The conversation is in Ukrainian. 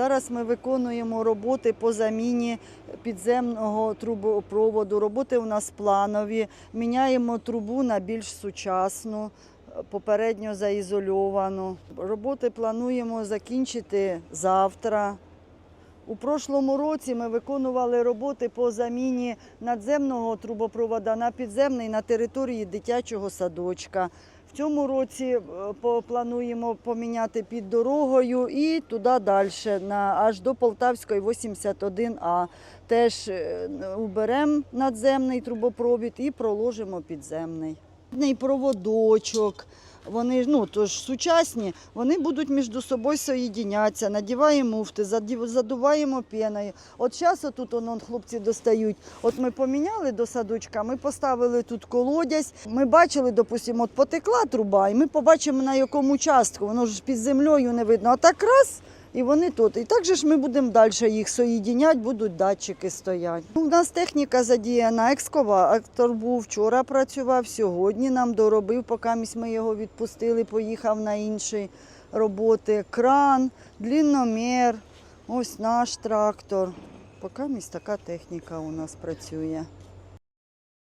Зараз ми виконуємо роботи по заміні підземного трубопроводу. Роботи у нас планові. Міняємо трубу на більш сучасну, попередньо заізольовану. Роботи плануємо закінчити завтра. У прошлому році ми виконували роботи по заміні надземного трубопровода на підземний на території дитячого садочка. В цьому році е, плануємо поміняти під дорогою і туди далі, аж до Полтавської 81А. Теж е, уберемо надземний трубопровід і проложимо підземний. Проводочок. Вони ну, тож сучасні, вони будуть між собою соєдінятися, надіваємо муфти, задуваємо пеною. От зараз тут он, он, хлопці достають. От ми поміняли до садочка, ми поставили тут колодязь. Ми бачили, допустимо, от потекла труба, і ми побачимо на якому частку. Воно ж під землею не видно. А так раз. І вони тут. І так же ж ми будемо далі їх соєдіняти, будуть датчики стояти. У нас техніка задіяна, екскаватор був, вчора працював, сьогодні нам доробив, поки ми його відпустили, поїхав на інші роботи. Кран, длінномір, ось наш трактор. Поки така техніка у нас працює.